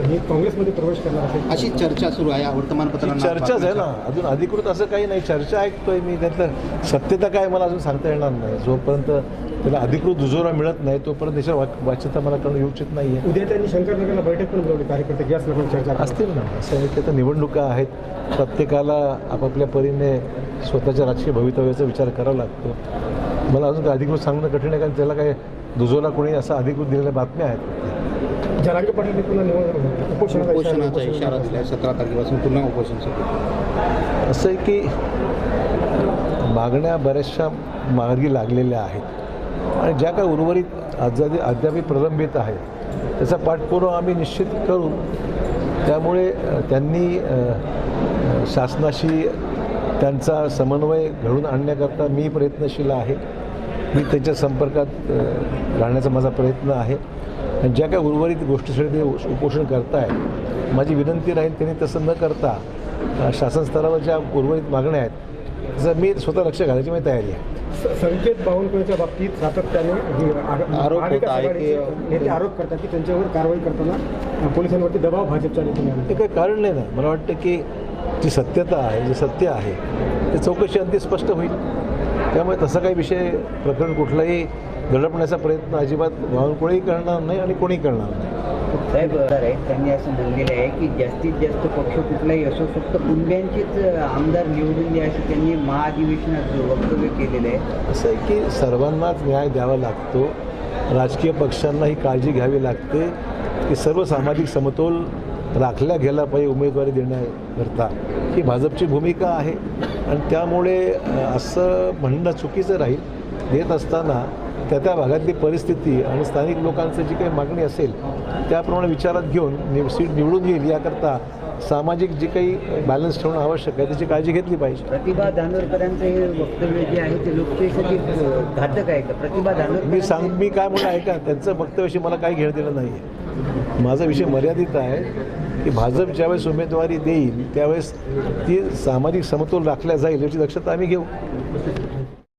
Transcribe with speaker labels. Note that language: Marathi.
Speaker 1: प्रवेश करणार असेल.
Speaker 2: अशी चर्चा सुरू आहे वर्तमानपत्रांना.
Speaker 3: चर्चाच आहे ना. अजून अधिकृत असं काही नाही. चर्चा ऐकतोय मी. त्यातलं सत्यता काय मला अजून सांगता येणार नाही. जोपर्यंत त्याला अधिकृत दुजोरा मिळत नाही तोपर्यंत त्याच्या वाच वाच्यता मला करणं योचित नाही आहे
Speaker 1: उद्या त्यांनी शंकरनगरला बैठक पण बोलवली. कार्यकर्ते गॅस लागून चर्चा.
Speaker 3: असतील ना. असं आहे की आता निवडणुका आहेत. प्रत्येकाला आपापल्या परीने स्वतःच्या राजकीय भवितव्याचा विचार करावा लागतो. मला अजून काय अधिकृत सांगणं कठीण आहे कारण त्याला काय दुजोरा कोणी असं अधिकृत दिलेल्या बातम्या आहेत.
Speaker 1: जरांगे पाटील पुन्हा निवड उपोषणाचा इशारा-
Speaker 2: उपोषणाचा इशारा दिला सतरा तारखेपासून पुन्हा उपोषण सुरू
Speaker 3: असं आहे की मागण्या बऱ्याचशा मार्गी लागलेल्या आहेत. आणि ज्या काय उर्वरित अद्याप अद्यापही प्रलंबित आहेत त्याचा पाठपुरावा आम्ही निश्चित करू त्यामुळे त्यांनी शासनाशी त्यांचा समन्वय घडून आणण्याकरता मी प्रयत्नशील आहे. मी त्यांच्या संपर्कात राहण्याचा माझा प्रयत्न आहे. आणि ज्या काय उर्वरित गोष्टीसाठी ते उपोषण करताय माझी विनंती राहील त्यांनी तसं न करता शासन स्तरावर ज्या उर्वरित मागण्या आहेत त्याचं मी स्वतः लक्ष घालायची माझी तयारी आहे.
Speaker 1: संकेत बावनकुळेच्या बाबतीत सातत्याने हे
Speaker 2: आरोप
Speaker 1: महाविकास
Speaker 2: होत आहे की-
Speaker 1: आघाडीचे नेते आरोप करतात की त्यांच्यावर कारवाई करताना पोलिसांवरती दबाव भाजपच्या नेत्यांनी.
Speaker 3: ते काही कारण नाही ना. मला वाटतं की जी सत्यता आहे जे सत्य आहे ते चौकशी अंती स्पष्ट होईल. त्यामुळे तसा काही विषय प्रकरण कुठलाही दडपण्याचा प्रयत्न अजिबात बावनकुळेही करणार नाही आणि कोणी करणार नाही.
Speaker 4: साहेब त्यांनी असं बोललेलं आहे की जास्तीत जास्त पक्ष कुठलाही असो फक्त कुंड्यांचेच आमदार निवडून द्या असं त्यांनी महाधिवेशनात वक्तव्य केलेलं आहे.
Speaker 3: असं आहे की सर्वांनाच न्याय द्यावा लागतो राजकीय पक्षांना ही काळजी घ्यावी लागते की सर्व सामाजिक समतोल राखल्या गेला पाहिजे उमेदवारी देण्याकरता. ही भाजपची भूमिका आहे. आणि त्यामुळे असं म्हणणं चुकीचं राहील. देत असताना त्या त्या भागातली परिस्थिती आणि स्थानिक लोकांचं जी काही मागणी असेल त्याप्रमाणे विचारात घेऊन निव सीट निवडून येईल याकरता सामाजिक जी काही बॅलन्स ठेवणं आवश्यक आहे त्याची काळजी घेतली पाहिजे.
Speaker 4: प्रतिभा धानोरकरांचं हे वक्तव्य जे आहे ते लोकशाहीसाठी घातक आहे का? प्रतिभा धानोरकर
Speaker 3: मी सांग मी काय म्हणून ऐका त्यांचं वक्तव्याशी मला काही घेणं दिलं नाही आहे माझा विषय मर्यादित आहे की भाजप ज्यावेळेस उमेदवारी देईल त्यावेळेस ती सामाजिक समतोल राखल्या जाईल याची दक्षता आम्ही घेऊ.